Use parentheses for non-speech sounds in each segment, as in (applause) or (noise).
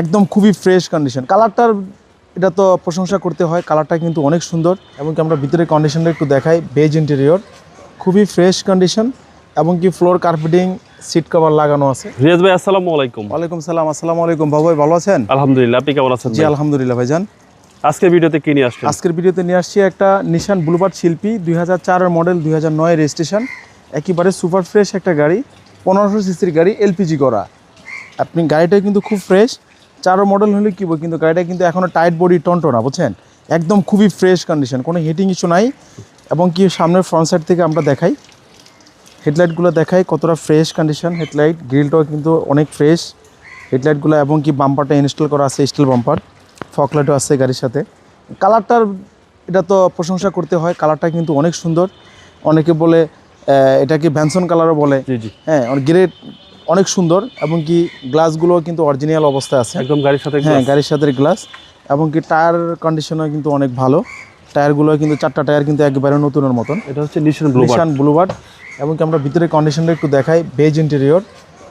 একদম খুবই fresh condition কালারটার এটা তো প্রশংসা করতে হয় কালারটা কিন্তু অনেক সুন্দর। এবং কি আমরা ভিতরে কন্ডিশনটা একটু দেখাই বেজ ইন্টেরিয়র খুবই ফ্রেশ কন্ডিশন এবং কি ফ্লোর কার্পেটিং সিট কভার লাগানো আছে। রিয়াজ ভাই আসসালামু আলাইকুম। ওয়ালাইকুম সালাম আসসালামু আলাইকুম। বাবু ভাই ভালো আছেন? আলহামদুলিল্লাহ আপনি কেমন আছেন জি ভাই? আলহামদুলিল্লাহ ভাইজান আজকের ভিডিওতে কি নিয়ে আসছেন? আজকের ভিডিওতে নিয়ে আসছি একটা নিশান ব্লুবার্ড শিল্পী দুই হাজার মডেল দুই হাজার নয় রেজিস্ট্রেশন একেবারে সুপার ফ্রেশ একটা গাড়ি পনেরোশো সিসির গাড়ি এলপিজি করা। আপনি গাড়িটা কিন্তু খুব ফ্রেশ চারো মডেল হলে কি কিন্তু গাড়িটা কিন্তু এখনও টাইট বডি টনটনা বুঝছেন? একদম খুবই ফ্রেশ কন্ডিশন কোনো হিটিং ইস্যু নাই। এবং কি সামনের ফ্রন্ট সাইড থেকে আমরা দেখাই। হেডলাইটগুলো দেখাই কতটা ফ্রেশ কন্ডিশন হেডলাইট গ্রিলটাও কিন্তু অনেক ফ্রেশ হেডলাইটগুলো এবং কি বাম্পারটা ইনস্টল করা আছে স্টিল বাম্পার ফকলাইটও আছে গাড়ির সাথে। কালারটার এটা তো প্রশংসা করতে হয় কালারটা কিন্তু অনেক সুন্দর। অনেকে বলে এটাকে ভ্যানসন কালারও বলে। হ্যাঁ গ্রেড অনেক সুন্দর এবং কি গ্লাসগুলো কিন্তু অরিজিনাল অবস্থায় আছে। একদম গাড়ির সাথে হ্যাঁ গাড়ির সাথে গ্লাস এবং কি টায়ার কন্ডিশনও কিন্তু অনেক ভালো। টায়ারগুলো কিন্তু চারটা টায়ার কিন্তু একেবারে নতুনের মতন। এটা হচ্ছে নিশান নিশান ব্লুবার্ড এবং কি আমরা ভিতরে কন্ডিশনটা একটু দেখাই। বেজ ইন্টেরিয়র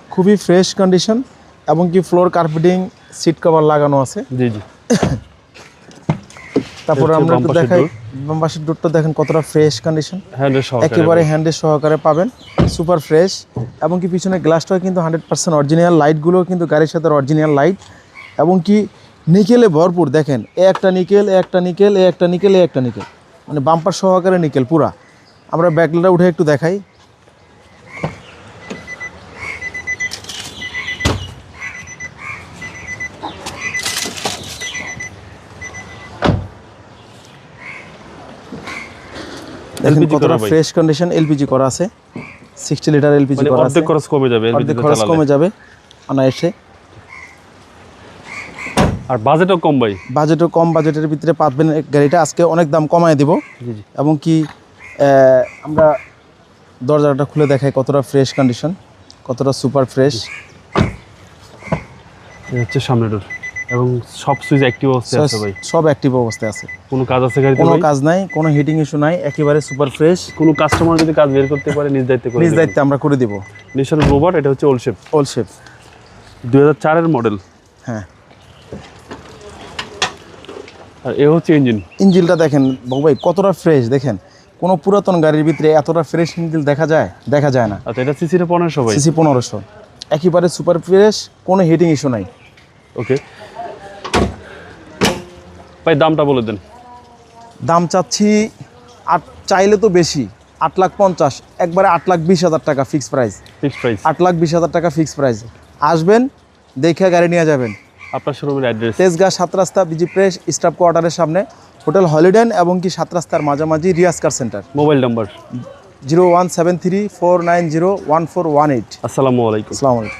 খুবই ফ্রেশ কন্ডিশন এবং কি ফ্লোর কার্পেটিং সিট কভার লাগানো আছে। জি জি। (coughs) তারপরে আমরা একটু দেখাই। বাম দুধটা ডোরটা দেখেন কতটা ফ্রেশ কন্ডিশন একেবারে হ্যান্ডের সহকারে পাবেন সুপার ফ্রেশ এবং কি পিছনে গ্লাসটাও কিন্তু হান্ড্রেড পার্সেন্ট অরিজিনাল লাইটগুলো কিন্তু গাড়ির সাথে অরিজিনাল লাইট এবং কি নিকেলে ভরপুর দেখেন এ একটা নিকেল এ একটা নিকেল এ একটা নিকেল এ একটা নিকেল মানে বাম্পার সহকারে নিকেল পুরা। আমরা ব্যাকলাটা উঠে একটু দেখাই। দেখেন কতটা ফ্রেশ কন্ডিশন এলপিজি করা আছে। সিক্সটি লিটার এলপিজি মানে করা আছে। অর্ধেক খরচ কমে যাবে অর্ধেক খরচ কমে যাবে অনায়াসে। আর বাজেটও কম ভাই। বাজেটও কম বাজেটের ভিতরে পাবেন গাড়িটা। আজকে অনেক দাম কমায় দিব। জি জি। এবং কি আমরা দরজাটা খুলে দেখাই কতটা ফ্রেশ কন্ডিশন কতটা সুপার ফ্রেশ হচ্ছে সামনে ডোর এবং সব সুইচ অ্যাক্টিভ অবস্থায় আছে ভাই। সব অ্যাক্টিভ অবস্থায় আছে। কোনো কাজ আছে গাড়িতে কোনো কাজ নাই কোনো হিটিং ইস্যু নাই একেবারে সুপার ফ্রেশ কোনো কাস্টমার যদি কাজ বের করতে পারে নিজ দায়িত্বে করে নিজ দায়িত্বে আমরা করে দিব। নিশান ব্লুবার্ড এটা হচ্ছে ওল্ড শেপ ওল শেপ দুই হাজার চারের মডেল হ্যাঁ। আর এ হচ্ছে ইঞ্জিন ইঞ্জিলটা দেখেন বাবু ভাই কতটা ফ্রেশ দেখেন। কোনো পুরাতন গাড়ির ভিতরে এতটা ফ্রেশ ইঞ্জিল দেখা যায়? দেখা যায় না। আচ্ছা এটা সিসিটা পনেরোশো ভাই। সিসি পনেরোশো। একেবারে সুপার ফ্রেশ কোনো হিটিং ইস্যু নাই। ওকে ভাই দামটা বলে দেন। দাম চাচ্ছি আট চাইলে তো বেশি আট লাখ পঞ্চাশ একবারে আট লাখ বিশ হাজার টাকা ফিক্স প্রাইস ফিক্সড প্রাইস আট লাখ বিশ হাজার টাকা ফিক্স প্রাইস আসবেন দেখে গাড়ি নিয়ে যাবেন। আপনার শোরুমের অ্যাড্রেস তেজগাঁ সাত রাস্তা বিজি প্রেস স্টাফ কোয়ার্টারের সামনে হোটেল হলিডেন এবং কি সাত রাস্তার মাঝামাঝি Riaz car centre. Mobile number. Zero one seven three four nine zero one four one eight. আসসালামু আলাইকুম। আসসালামু আলাইকুম।